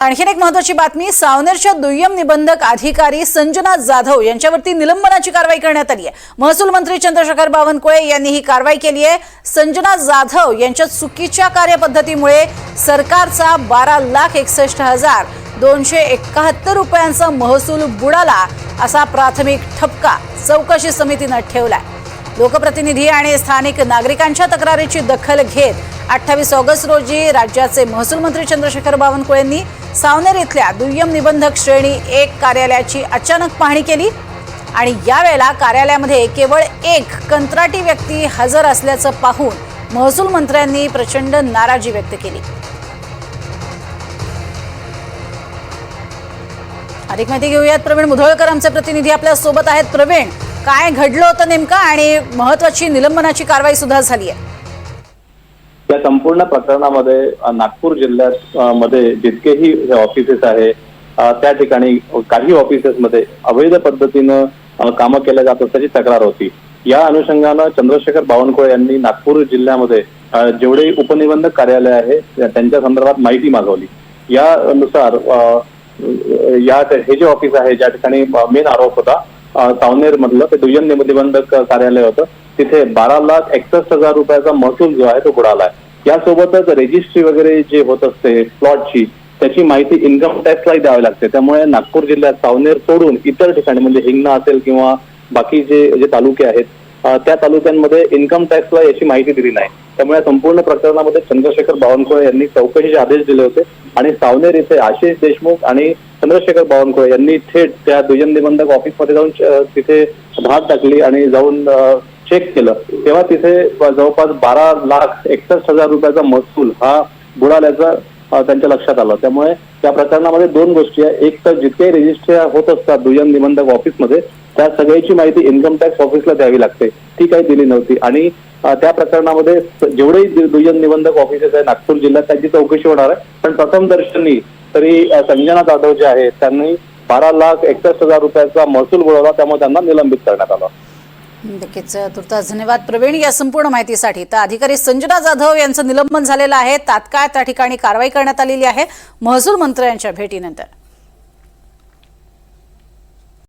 आणखीन एक महत्वाची बातमी सावनेरच्या दुय्यम निबंधक अधिकारी संजना जाधव यांच्यावरती निलंबनाची कारवाई करण्यात आली आहे. महसूल मंत्री चंद्रशेखर बावनकुळे यांनी ही कारवाई केली आहे. संजना जाधव यांच्या चुकीच्या कार्यपद्धतीमुळे सरकारचा बारा लाख एकसष्ट हजार दोनशे एकाहत्तर रुपयांचा महसूल बुडाला असा प्राथमिक ठपका चौकशी समितीनं ठेवलाय. लोकप्रतिनिधी आणि स्थानिक नागरिकांच्या तक्रारीची दखल घेत अठ्ठावीस ऑगस्ट रोजी राज्याचे महसूल मंत्री चंद्रशेखर बावनकुळेंनी सावनेर इथल्या दुय्यम निबंधक श्रेणी एक कार्यालयाची अचानक पाहणी केली. आणि यावेळेला कार्यालयामध्ये केवळ एक कंत्राटी व्यक्ती हजर असल्याचं पाहून महसूल मंत्र्यांनी प्रचंड नाराजी व्यक्त केली. अधिक माहिती घेऊयात. प्रवीण मुधोळकर आमचे प्रतिनिधी आपल्यासोबत आहेत. प्रवीण काय घडलं होतं नेमकं आणि महत्वाची निलंबनाची कारवाई सुद्धा झाली आहे. या संपूर्ण प्रकरणामध्ये नागपूर जिल्ह्यात मध्ये जितकेही ऑफिसेस आहे त्या ठिकाणी काही ऑफिसेसमध्ये अवैध पद्धतीनं कामं केल्या जात असल्याची तक्रार होती. या अनुषंगानं चंद्रशेखर बावनकुळे यांनी नागपूर जिल्ह्यामध्ये जेवढे उपनिबंधक कार्यालय आहे त्यांच्या संदर्भात माहिती मागवली. यानुसार या हे जे ऑफिस आहे ज्या ठिकाणी मेन आरोप होता सावनेर मधलं ते दुय्यम निबंधक कार्यालय होतं. तिथे बारा लाख एकसष्ट हजार रुपयाचा महसूल जो आहे तो बुडाला आहे. यासोबतच रजिस्ट्री वगैरे जे होत असते प्लॉटची त्याची माहिती इन्कम टॅक्सलाही द्यावी लागते. त्यामुळे नागपूर जिल्ह्यात सावनेर सोडून इतर ठिकाणी म्हणजे हिंगणा असेल किंवा बाकी जे जे तालुके आहेत त्या तालुक्यांमध्ये इन्कम टॅक्सला याची माहिती दिली नाही. त्यामुळे संपूर्ण प्रकरणामध्ये चंद्रशेखर बावनकुळे यांनी चौकशीचे आदेश दिले होते. आणि सावनेर इथे आशिष देशमुख आणि चंद्रशेखर बावनकुळे यांनी थेट त्या दुय्यम निबंधक ऑफिसमध्ये जाऊन तिथे धाड टाकली आणि जाऊन चेक केलं. तेव्हा तिथे जवळपास बारा लाख एकसष्ट हजार रुपयाचा महसूल हा बुडाल्याचा त्यांच्या लक्षात आलं. त्यामुळे त्या प्रकरणामध्ये दोन गोष्टी आहे. एक तर जितके रजिस्टर होत असतात दुय्यम निबंधक ऑफिसमध्ये त्या सगळ्याची माहिती इन्कम टॅक्स ऑफिसला द्यावी लागते. ती काही दिली नव्हती. आणि त्या प्रकरणामध्ये जेवढेही दुय्यम निबंधक ऑफिसेस आहे नागपूर जिल्ह्यात त्यांची चौकशी होणार आहे. पण प्रथम दर्शनी तरी संजना जाधव जे आहेत त्यांनी बारा लाख एकसष्ट हजार रुपयाचा महसूल बुडवला त्यामुळे त्यांना निलंबित करण्यात आलं. नक्कीच तुर्तास धन्यवाद. प्रवीण या संपूर्ण माहितीसाठी तर अधिकारी संजना जाधव यांचं निलंबन झालेलं आहे. तात्काळ त्या ठिकाणी कारवाई करण्यात आलेली आहे. महसूल मंत्र्यांच्या भेटीनंतर.